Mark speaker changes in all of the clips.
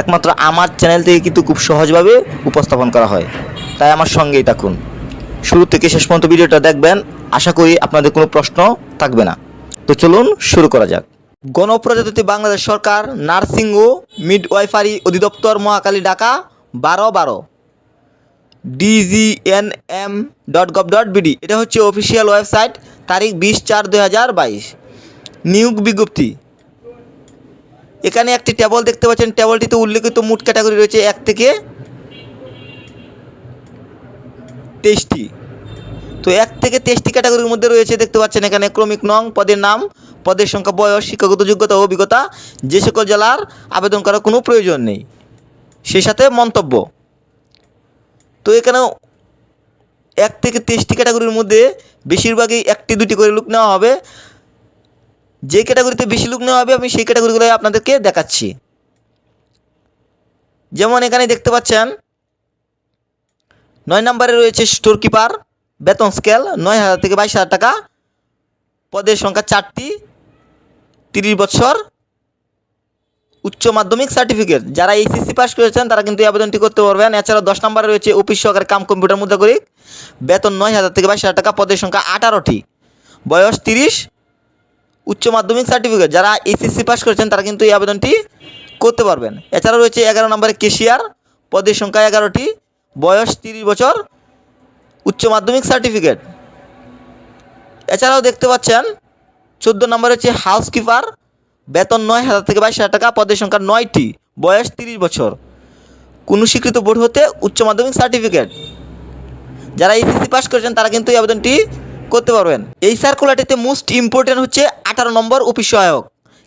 Speaker 1: একমাত্র আমার চ্যানেল থেকে কিন্তু খুব সহজভাবে উপস্থাপন করা হয়। তাই আমার সঙ্গেই থাকুন। শুরু থেকে শেষ পর্যন্ত ভিডিওটা দেখবেন। আশা করি আপনাদের কোনো প্রশ্ন থাকবে না। তো চলুন শুরু করা যাক। গণপ্রজাতন্ত্রী বাংলাদেশ সরকার নার্সিং ও মিডওয়াইফারি অধিদপ্তর মহাকালী ঢাকা, বারো বারো। DGNM dot gov dot BD এটা হচ্ছে অফিসিয়াল ওয়েবসাইট তারিখ বিশ চার দুই হাজার বাইশ। নিয়োগ বিজ্ঞপ্তি। এখানে একটি টেবল দেখতে পাচ্ছেন। টেবলটিতে উল্লেখিত মোট ক্যাটাগরি রয়েছে এক থেকে তেইশটি। তো এক থেকে তেইশটি ক্যাটাগরির মধ্যে রয়েছে দেখতে পাচ্ছেন এখানে ক্রমিক নং, পদের নাম, পদের সংখ্যা, বয়স, শিক্ষাগত যোগ্যতা, অভিজ্ঞতা, যে সকল জেলার আবেদন করার কোনো প্রয়োজন নেই। সেই সাথে মন্তব্য। তো এখানে এক থেকে তেইশটি ক্যাটাগরির মধ্যে বেশিরভাগই একটি দুটি করে লুক নেওয়া হবে। যে ক্যাটাগরিতে বেশি লুক নেওয়া হবে, আমি সেই ক্যাটাগরিগুলো আপনাদেরকে দেখাচ্ছি। যেমন এখানে দেখতে পাচ্ছেন, নয় নম্বরে রয়েছে স্টোর কিপার বেতন স্কেল নয় হাজার থেকে বাইশ হাজার টাকা, পদের সংখ্যা চারটি, তিরিশ বছর, উচ্চ মাধ্যমিক সার্টিফিকেট যারা এইচএসসি পাস করেছেন, তারা কিন্তু আবেদনটি করতে পারবেন। এছাড়া দশ নম্বরে রয়েছে অফিস সহকারী কাম কম্পিউটার মুদ্রাকরিক বেতন নয় হাজার থেকে বাইশ হাজার টাকা, পদের সংখ্যা আঠারোটি। বয়স তিরিশ উচ্চ মাধ্যমিক সার্টিফিকেট যারা এইচএসসি পাস করেছেন, তারা কিন্তু এই আবেদনটি করতে পারবেন। এছাড়া রয়েছে এগারো নম্বরে কেশিয়ার, পদের সংখ্যা এগারোটি, বয়স তিরিশ বছর, উচ্চ মাধ্যমিক সার্টিফিকেট এছাড়াও দেখতে পাচ্ছেন, চোদ্দ নম্বরে হচ্ছে হাউসকিপার বেতন নয় হাজার থেকে বাইশ হাজার টাকা, পদের সংখ্যা নয়টি, বয়স তিরিশ বছর। কোনো স্বীকৃত বোর্ড হতে উচ্চ মাধ্যমিক সার্টিফিকেট যারা এইচএসসি পাস করেছেন, তারা কিন্তু এই আবেদনটি করতে পারবেন। এই সার্কুলারটিতে মোস্ট ইম্পর্টেন্ট হচ্ছে আঠারো নম্বর অফিস সহায়ক।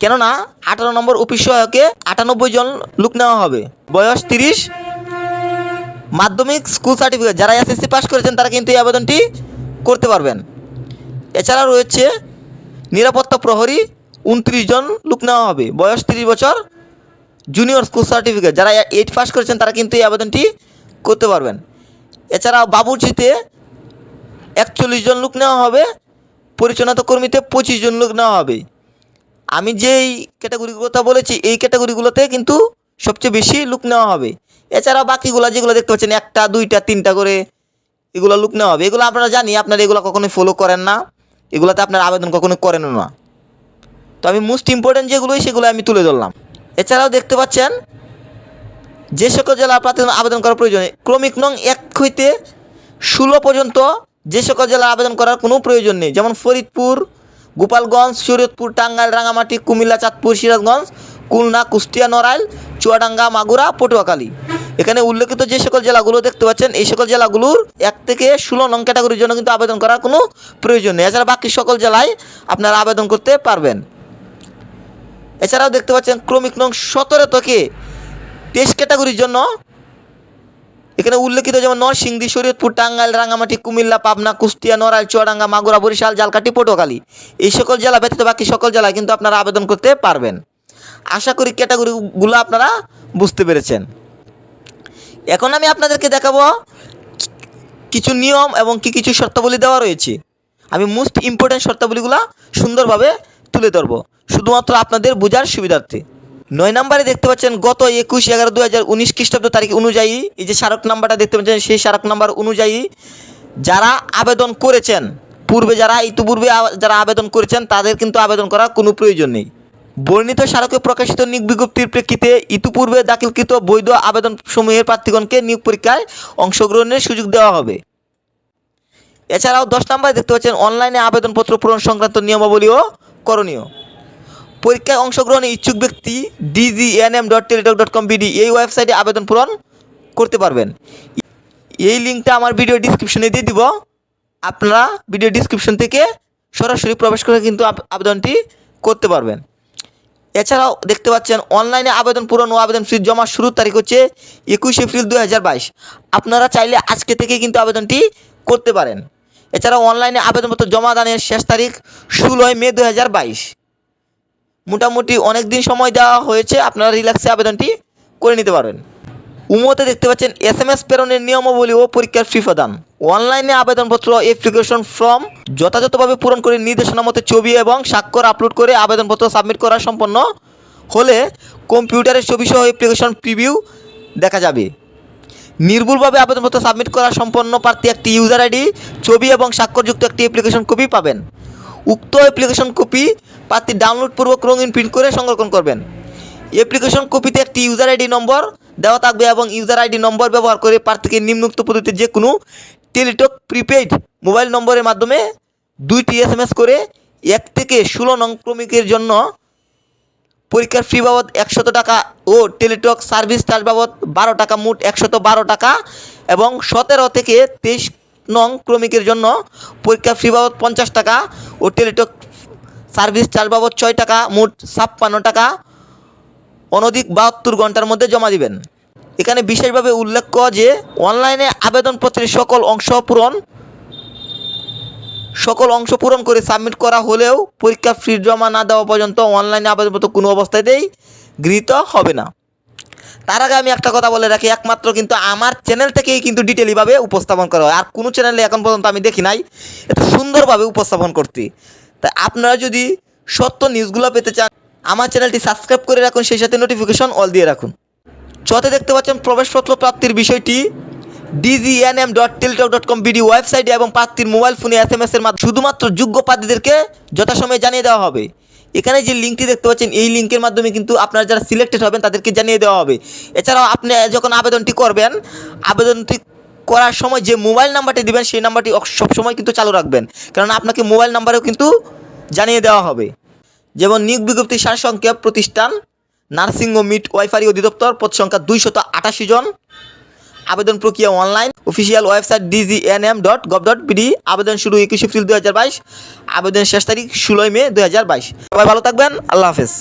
Speaker 1: কেননা আঠারো নম্বর অফিস সহায়কে আটানব্বই জন লোক নেওয়া হবে। বয়স তিরিশ। মাধ্যমিক স্কুল সার্টিফিকেট যারা এসএসসি পাস করেছেন, তারা কিন্তু এই আবেদনটি করতে পারবেন। এছাড়া রয়েছে নিরাপত্তা প্রহরী, উনত্রিশ জন লোক নেওয়া হবে। বয়স তিরিশ বছর। জুনিয়র স্কুল সার্টিফিকেট যারা এইট পাস করেছেন, তারা কিন্তু এই আবেদনটি করতে পারবেন। এছাড়া বাবুর্চিতে একচল্লিশ জন লোক নেওয়া হবে, পরিচালনা কর্মীতে পঁচিশ জন লোক নেওয়া হবে। আমি যেই ক্যাটাগরির কথা বলেছি, এই ক্যাটাগরিগুলোতে কিন্তু সবচেয়ে বেশি লুক নেওয়া হবে। এছাড়া বাকিগুলো যেগুলো দেখতে পাচ্ছেন, একটা, দুইটা, তিনটা করে এগুলো লুক নেওয়া হবে। এগুলো আপনারা জানি, আপনারা এগুলো কখনোই ফলো করেন না। এগুলোতে আপনার আবেদন কখনো করেন না। তো আমি মোস্ট ইম্পর্টেন্ট যেগুলোই সেগুলো আমি তুলে ধরলাম। এছাড়াও দেখতে পাচ্ছেন, যে সকল জেলা প্রার্থী আবেদন করার প্রয়োজন, ক্রমিক নং এক হইতে ষোলো পর্যন্ত যে সকল জেলা আবেদন করার কোনো প্রয়োজন নেই, যেমন ফরিদপুর, গোপালগঞ্জ, শরীয়তপুর, টাঙ্গাইল রাঙামাটি কুমিল্লা, চাঁদপুর, সিরাজগঞ্জ, খুলনা, কুষ্টিয়া, নড়াইল, চুয়াডাঙ্গা, মাগুরা, পটুয়াখালী। এখানে উল্লেখিত যে সকল জেলাগুলো দেখতে পাচ্ছেন, এই সকল জেলাগুলোর এক থেকে ষোলো নং ক্যাটাগরির জন্য কিন্তু আবেদন করার কোনো প্রয়োজন নেই। এছাড়া বাকি সকল জেলায় আপনারা আবেদন করতে পারবেন। এছাড়াও দেখতে পাচ্ছেন, ক্রমিক নং সতেরো থেকে তেইশ ক্যাটাগরির জন্য এখানে উল্লেখিত যেমন নরসিংদী শরীয়তপুর, টাঙ্গাইল রাঙামাটি কুমিল্লা, পাবনা, কুষ্টিয়া, নড়াইল, চুয়াডাঙ্গা, মাগুরা, বরিশাল জালকাটি পটুয়াখালী। এই সকল জেলা ব্যতীত বাকি সকল জেলায় কিন্তু আপনারা আবেদন করতে পারবেন। আশা করি ক্যাটাগরিগুলো আপনারা বুঝতে পেরেছেন। এখন আমি আপনাদেরকে দেখাবো কিছু নিয়ম এবং কি কিছু শর্তাবলী দেওয়া রয়েছে। আমি মোস্ট ইম্পর্ট্যান্ট শর্তাবলীগুলো সুন্দরভাবে তুলে ধরবো। শুধুমাত্র আপনাদের বোঝার সুবিধার্থে। নয় নম্বরে দেখতে পাচ্ছেন গত একুশ এগারো দু হাজার উনিশ খ্রিস্টাব্দ তারিখ অনুযায়ী, এই যে স্মারক নাম্বারটা দেখতে পাচ্ছেন, সেই স্মারক নাম্বার অনুযায়ী যারা আবেদন করেছেন, পূর্বে যারা, ইতিপূর্বে যারা আবেদন করেছেন, তাদের কিন্তু আবেদন করার কোনো প্রয়োজন নেই। বর্ণিত স্মারকে প্রকাশিত নিয়োগ বিজ্ঞপ্তির প্রেক্ষিতে ইতিপূর্বে দাখিলকৃত বৈধ আবেদন সমূহের প্রার্থীগণকে নিয়োগ পরীক্ষায় অংশগ্রহণের সুযোগ দেওয়া হবে। এছাড়াও দশ নম্বরে দেখতে পাচ্ছেন, অনলাইনে আবেদনপত্র পূরণ সংক্রান্ত নিয়মাবলীও করণীয়। পরীক্ষায় অংশগ্রহণে ইচ্ছুক ব্যক্তি DGNM dot Teletalk dot com BD এই ওয়েবসাইটে আবেদন পূরণ করতে পারবেন। এই লিঙ্কটা আমার ভিডিও ডিসক্রিপশনে দিয়ে দিব। আপনারা ভিডিও ডিসক্রিপশন থেকে সরাসরি প্রবেশ করে কিন্তু আবেদনটি করতে পারবেন। এছাড়াও দেখতে পাচ্ছেন, অনলাইনে আবেদন পূরণ ও আবেদন ফি জমা শুরুর তারিখ হচ্ছে একুশে এপ্রিল দু হাজার বাইশ। আপনারা চাইলে আজকে থেকে কিন্তু আবেদনটি করতে পারেন। এছাড়াও অনলাইনে আবেদনপত্র জমা দানের শেষ তারিখ ষোলোই মে দু হাজার বাইশ। মোটামুটি অনেক দিন সময় দেওয়া হয়েছে, আপনারা রিল্যাক্সে আবেদনটি করে নিতে পারেন উমোতে দেখতে পাচ্ছেন এস এম এস প্রেরণের নিয়মাবলী ও পরীক্ষার ফি প্রদান। অনলাইনে আবেদনপত্র অ্যাপ্লিকেশন ফর্ম যথাযথভাবে পূরণ করে নির্দেশনা মতো ছবি এবং স্বাক্ষর আপলোড করে আবেদনপত্র সাবমিট করা সম্পন্ন হলে কম্পিউটারের ছবি সহ অ্যাপ্লিকেশন প্রিভিউ দেখা যাবে। নির্ভুলভাবে আবেদনপত্র সাবমিট করা সম্পন্ন প্রার্থী একটি ইউজার আইডি ছবি এবং স্বাক্ষরযুক্ত একটি অ্যাপ্লিকেশন কপি পাবেন। উক্ত অ্যাপ্লিকেশন কপি প্রার্থী ডাউনলোড পূর্বক রঙিন প্রিন্ট করে সংরক্ষণ করবেন। অ্যাপ্লিকেশন কপিতে একটি ইউজার আইডি নম্বর দেওয়া থাকবে এবং ইউজার আইডি নম্বর ব্যবহার করে প্রার্থীকে নিম্নোক্ত পদ্ধতিতে যে কোনো টেলিটক প্রিপেইড মোবাইল নম্বরের মাধ্যমে দুইটি এস এম এস করে এক থেকে ষোলো নং ক্রমিকের জন্য পরীক্ষার ফি বাবদ একশত টাকা ও টেলিটক সার্ভিস চার্জ বাবদ বারো টাকা, মোট একশত বারো টাকা এবং সতেরো থেকে তেইশ নং ক্রমিকের জন্য পরীক্ষার ফি বাবদ পঞ্চাশ টাকা ও টেলিটক সার্ভিস চার্জ বাবদ ছয় টাকা, মোট ছাপ্পান্ন টাকা। অনধিক বাহাত্তর ঘণ্টার মধ্যে জমা দিবেন। এখানে বিশেষভাবে উল্লেখ্য যে, অনলাইনে আবেদনপত্রের সকল অংশ পূরণ। সকল অংশ পূরণ করে সাবমিট করা হলেও পরীক্ষা ফি জমা না দেওয়া পর্যন্ত অনলাইনে আবেদনপত্র কোনো অবস্থাতেই গৃহীত হবে না। তার আগে আমি একটা কথা বলে রাখি, একমাত্র কিন্তু আমার চ্যানেল থেকেই কিন্তু ডিটেলিভাবে উপস্থাপন করা হয়। আর কোনো চ্যানেলে এখন পর্যন্ত আমি দেখি নাই। এত সুন্দরভাবে উপস্থাপন করতে। তাই আপনারা যদি সত্য নিউজগুলো পেতে চান, আমার চ্যানেলটি সাবস্ক্রাইব করে রাখুন, সেই সাথে নোটিফিকেশন অল দিয়ে রাখুন। চতে দেখতে পাচ্ছেন প্রবেশপত্র প্রাপ্তির বিষয়টি DGNM dot Teletalk dot com BD ওয়েবসাইটে এবং প্রার্থীর মোবাইল ফোনে এস এম এস এর মাধ্যমে শুধুমাত্র যোগ্য প্রার্থীদেরকে যথাসময়ে জানিয়ে দেওয়া হবে। এখানে যে লিঙ্কটি দেখতে পাচ্ছেন, এই লিঙ্কের মাধ্যমে কিন্তু আপনারা যারা সিলেক্টেড হবেন, তাদেরকে জানিয়ে দেওয়া হবে। এছাড়াও আপনি যখন আবেদনটি করবেন, আবেদনটি করার সময় যে মোবাইল নাম্বারটি দিবেন, সেই নাম্বারটি সবসময় কিন্তু চালু রাখবেন। কারণ আপনাকে মোবাইল নাম্বারেও কিন্তু জানিয়ে দেওয়া হবে। যেমন নিয়োগ বিজ্ঞপ্তি, সারসংক্ষেপ, প্রতিষ্ঠান, নার্সিং ও মিট ওয়াইফারি অধিদপ্তর, পদ সংখ্যা দুইশত আটাশি জন। আবেদন প্রক্রিয়া online, official website DGNM dot gov dot BD আবেদন শুরু একুশে এপ্রিল দু হাজার বাইশ। আবেদন শেষ তারিখ ষোলোই মে দু হাজার বাইশ। সবাই ভালো থাকবেন, আল্লাহ হাফেজ।